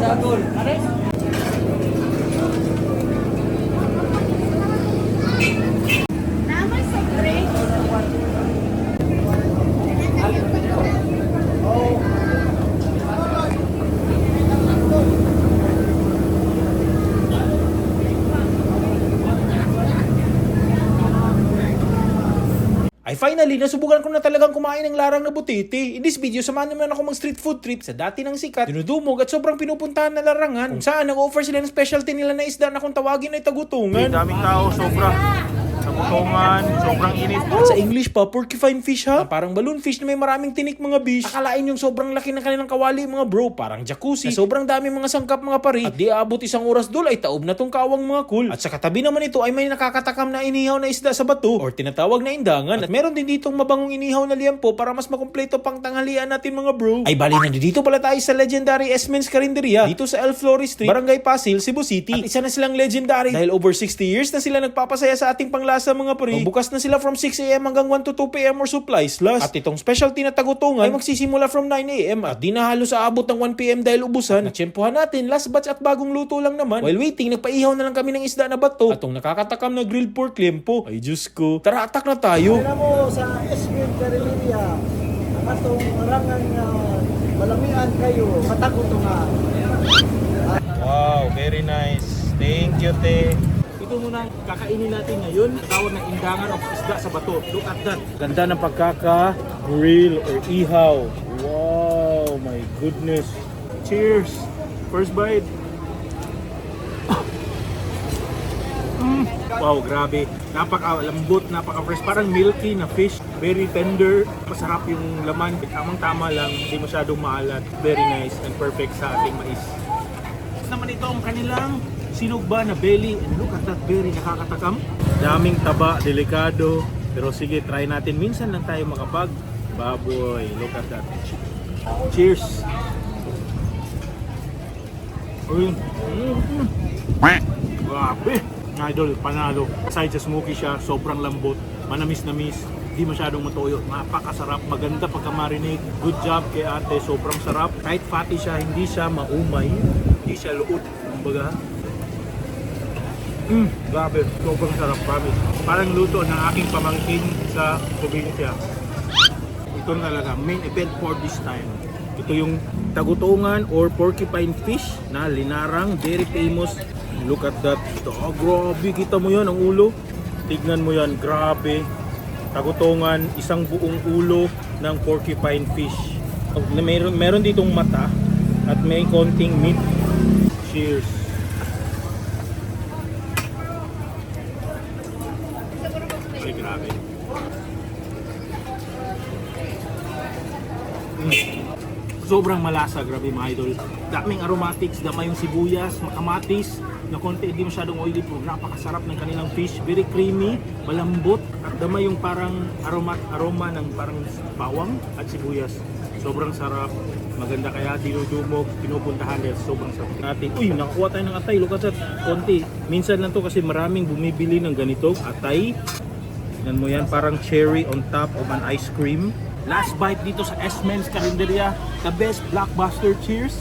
Sagol. Naman sa break. Ay finally, nasubukan ko na talagang kumain ng larang na butiti. In this video, samahan naman ako mag street food trip sa dati ng sikat, dinudumog at sobrang pinupuntahan na larangan kung saan nag-offer sila ng specialty nila na isda na kung tawagin ay tagutungan. daming tao, sobra. Nagutungan, sobrang init. At sa English pa, porcupine fish ha? Na parang balloon fish na may maraming tinik mga bish. Akalain yung sobrang laki ng kanilang kawali mga bro, parang jacuzzi. Na sobrang dami mga sangkap mga pari. At di abot isang oras dul ay taob na tong kawang mga cool. At sa katabi naman ito ay may nakakatakam na inihaw na isda sa bato or tinatawag na indangan. At meron din ditong mabangong inihaw na liempo para mas makumpleto pang tanghalian natin mga bro. Ay bali na dito pala tayo sa legendary Esmen's Carinderia dito sa El Flores Street, Barangay Pasil, Cebu City. At isa na silang legendary dahil over 60 years na sila nagpapasaya sa ating panglasa mga pari. Bukas na sila from 6am hanggang 1 to 2pm or supplies last. At itong specialty na tagutungan ay magsisimula from 9am at di na halos aabot ng 1pm dahil ubusan. At tsempohan natin last batch at bagong luto lang naman. While waiting, nagpaihaw na lang kami ng isda na bato at itong nakakatakam na grilled pork lempo. Ay Diyos ko, tara atak na tayo. Alam mo sa Esmin Carilinia, ang atong marangan nga malamian kayo, matagot nga. Wow, very nice. Thank you, te. Ito muna kakainin natin ngayon. Tawag na indangan of isda sa bato. Look at that. Ganda ng pagkaka-grill or ihaw. Wow, my goodness. Cheers. First bite. Mm. Wow, grabe. Napaka-lambot, napaka-fresh. Parang milky na fish. Very tender. Masarap yung laman. Tamang-tama lang. Hindi masyadong maalat. Very nice and perfect sa ating mais naman ito ang kanilang sinugba na belly and look at that very nakakatakam. Daming taba, delikado. Pero sige, try natin. Minsan lang tayo makapag baboy, look at that. Cheers. Uy. Mm. grabe. Idol, panalo. Aside sa smoky siya, sobrang lambot. Manamis-namis di masyadong matuyo. Napakasarap, maganda pagka-marinate. Good job kay ate, sobrang sarap. Kahit fatty siya, hindi siya maumay, hindi siya luot. Kumbaga, mm, grabe, sobrang sarap, promise. Parang luto ng aking pamangkin sa probinsya. Ito na talaga, main event for this time. Ito yung tagutungan or porcupine fish na linarang, very famous. Look at that. Ito, oh, grabe, kita mo yan, ang ulo. Tignan mo yan, grabe tagutungan, isang buong ulo ng porcupine fish. Meron, meron ditong mata at may konting meat. Cheers! Ay, grabe. Mm. Sobrang malasa, grabe mga idol. Daming aromatics, dama yung sibuyas, makamatis, na konti, hindi masyadong oily po. Napakasarap ng kanilang fish, very creamy, malambot, at dama yung parang aroma, aroma ng parang bawang at sibuyas. Sobrang sarap, maganda kaya dinudumog, pinupuntahan dahil sobrang sarap natin. Uy, nakakuha tayo ng atay, look at konti. Minsan lang to kasi maraming bumibili ng ganito, atay. Yan mo yan, parang cherry on top of an ice cream. Last bite dito sa S-Men's Carinderia, the best blockbuster. Cheers!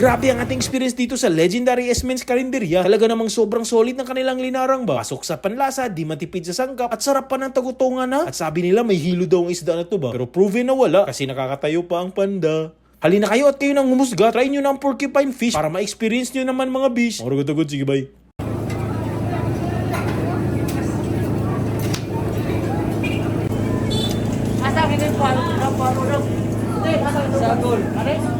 Grabe ang ating experience dito sa legendary Esmen's Carinderia. Talaga namang sobrang solid ng kanilang linarang ba. Pasok sa panlasa, di matipid sa sangkap, at sarap pa ng tagutungan na. At sabi nila may hilo daw ang isda na to ba. Pero proven na wala kasi nakakatayo pa ang panda. Halina kayo at kayo nang humusga. Try nyo ng porcupine fish para ma-experience nyo naman mga bish. Maragod-agod, sige bye. Paro. Sagol.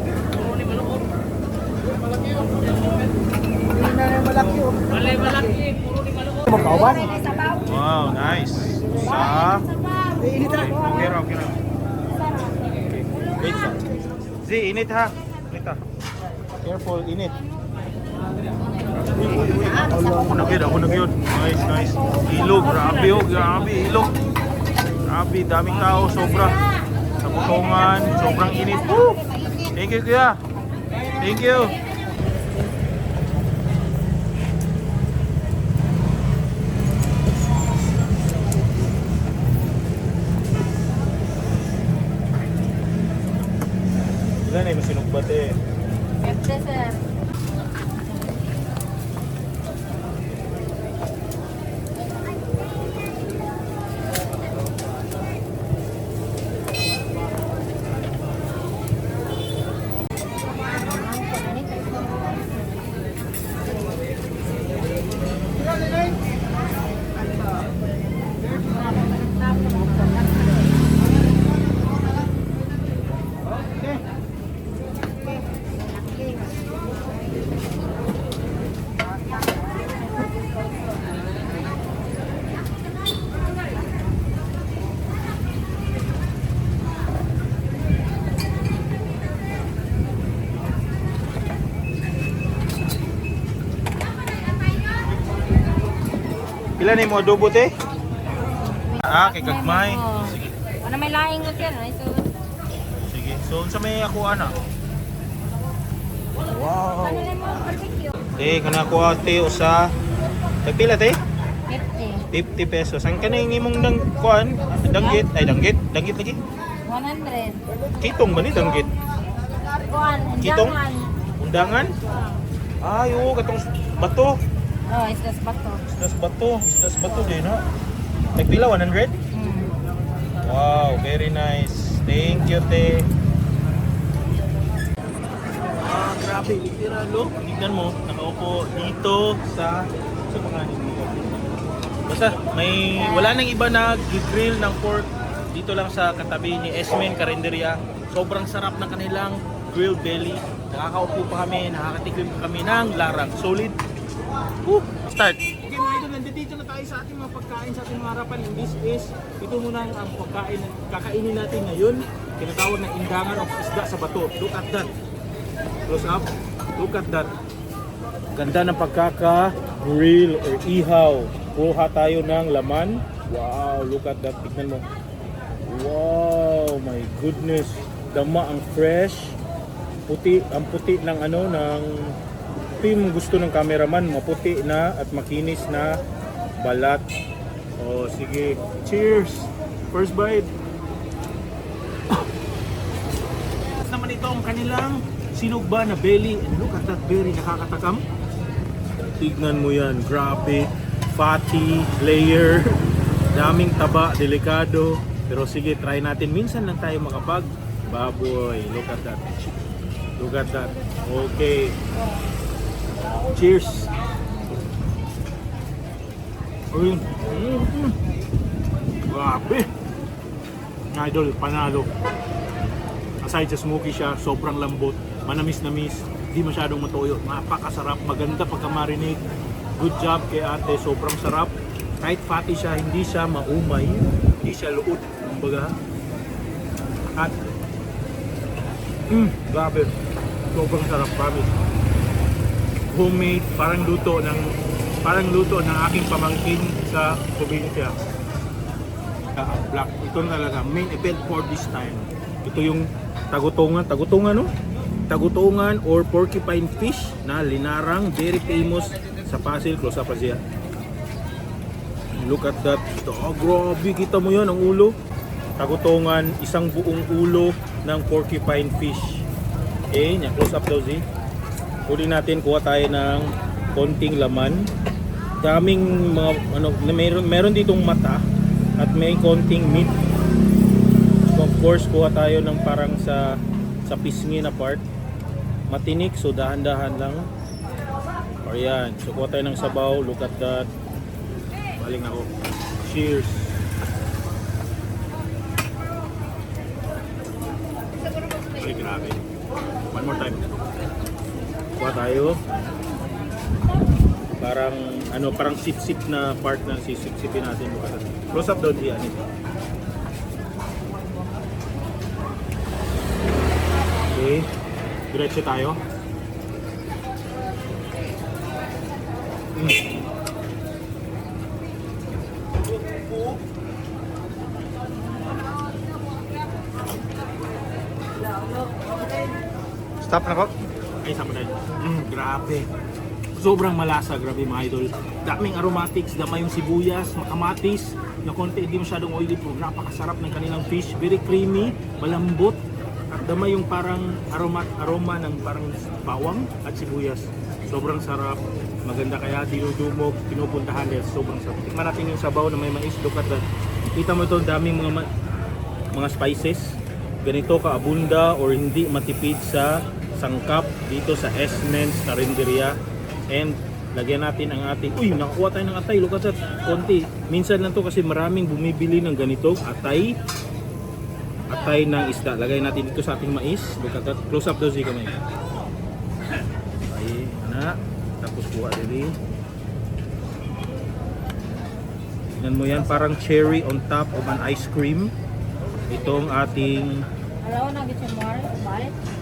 Magkauban. Wow, nice. Sa... Init na. Okay raw, okay raw. Wait, sir. Zi, init ha. Init ha. Careful, init. Ako na gyud, ako na gyud. Nice, nice. Ilog, grabe oh, grabe, ilog. Grabe, daming tao, sobra. Sa butongan, sobrang init. Woo! Thank you, kuya. Thank you. Eh. Ganda, sir. Ilan na yung mga adobo te? Ah, kay Kagmay. Sige, Ano may laing ko sir? Ay, so, sige. So, sa may ako ana. ano na mo barbecue? Te, kana ko ate usa. Tagpila te? 50. 50 pesos. Ang kanay nimong nang kuan, danggit, ay danggit, danggit lagi. 100. Kitong ba ni danggit? Kuan, Kitong? undangan. Undangan? Ay, oo, katong bato. Oh, isdas bato. Isdas bato, isdas bato din ha. Tagpila 100? Hmm. Wow, very nice. Thank you, te. Ah, grabe, literal look. Tignan mo, nakaupo dito sa sa mga. Basta may wala nang iba na grill ng pork dito lang sa katabi ni Esmen Carinderia. Sobrang sarap ng kanilang grilled belly. Nakakaupo pa kami, nakakatikim pa kami ng larang. Solid. Woo! Start. Okay mga idol, nandito na tayo sa ating mga pagkain sa ating mga harapan. And this is, ito muna ang pagkain na kakainin natin ngayon. Tinatawag na indangan of isda sa bato. Look at that. Close up. Look at that. Ganda ng pagkaka-grill or ihaw. Kuha tayo ng laman. Wow, look at that. Tignan mo. Wow, my goodness. Dama ang fresh. Puti, ang puti ng ano, ng yung gusto ng cameraman, maputi na at makinis na balat. Oh, sige. Cheers! First bite. naman ito ang kanilang sinugba na belly. And look at that belly, nakakatakam. Tignan mo yan, grabe. Fatty, layer, daming taba, delikado. Pero sige, try natin. Minsan lang tayo makapag baboy. Look at that. Look at that. Okay. Cheers. Uy. Mm, mm. Grabe. Idol, panalo. Aside sa smoky siya, sobrang lambot, manamis-namis, di masyadong matuyo, napakasarap, maganda pagka-marinate. Good job kay ate, sobrang sarap. Kahit fatty siya, hindi siya maumay, hindi siya luot, kumbaga. At, mm, grabe, sobrang sarap, promise. Homemade, parang luto ng parang luto ng aking pamangkin sa probinsya. Ah, black. Ito talaga, main event for this time. Ito yung tagutungan, tagutungan no? Tagutungan or porcupine fish na linarang, very famous sa Pasig, close up pa siya. Look at that. Ito, oh, grabe, kita mo yan ang ulo. Tagutungan, isang buong ulo ng porcupine fish. Eh, yan, close up daw, Z. Huli natin, kuha tayo ng konting laman. Daming mga, ano, meron, meron ditong mata at may konting meat. So, of course, kuha tayo ng parang sa sa pisngi na part. Matinik, so dahan-dahan lang. O yan, so kuha tayo ng sabaw, look at that. Baling ako. Cheers! Ay, grabe. One more time. Kuha tayo. Parang ano, parang sip-sip na part na sisip-sipin natin bukas. Close up doon diyan. Okay. Diretso tayo. Mm. Stop na ko. Ay, pa tayo. Mm, grabe. Sobrang malasa, grabe mga idol. Daming aromatics, dama yung sibuyas, makamatis, na konti, hindi masyadong oily pero napakasarap ng kanilang fish. Very creamy, malambot, at dama yung parang aroma, aroma ng parang bawang at sibuyas. Sobrang sarap, maganda kaya dinudumog, pinupuntahan dahil sobrang sarap. Tikman natin yung sabaw na may mais, look at that. Kita mo ito, daming mga mga spices ganito kaabunda or hindi matipid sa sangkap dito sa Esmens Carinderia and lagyan natin ang ating uy nakakuha tayo ng atay look at that konti. Minsan lang to kasi maraming bumibili ng ganito atay. Atay ng isda. Lagay natin dito sa ating mais. Look at that. Close up daw si kamay ay na. Tapos kuha din Tingnan mo yan, parang cherry on top of an ice cream. Itong ating, Alaw na gito more. Balik.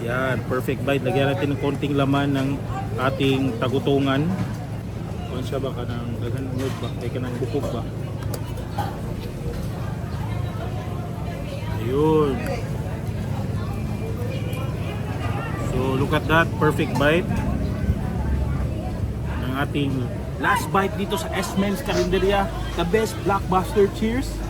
Ayan, perfect bite. Lagyan natin ng konting laman ng ating tagutungan. Kung siya ba ka ng daghan ng ba? Kaya ka ng bukog ba? Ayun. So look at that, perfect bite. Ng ating last bite dito sa S-Men's Carinderia. The best blockbuster. Cheers!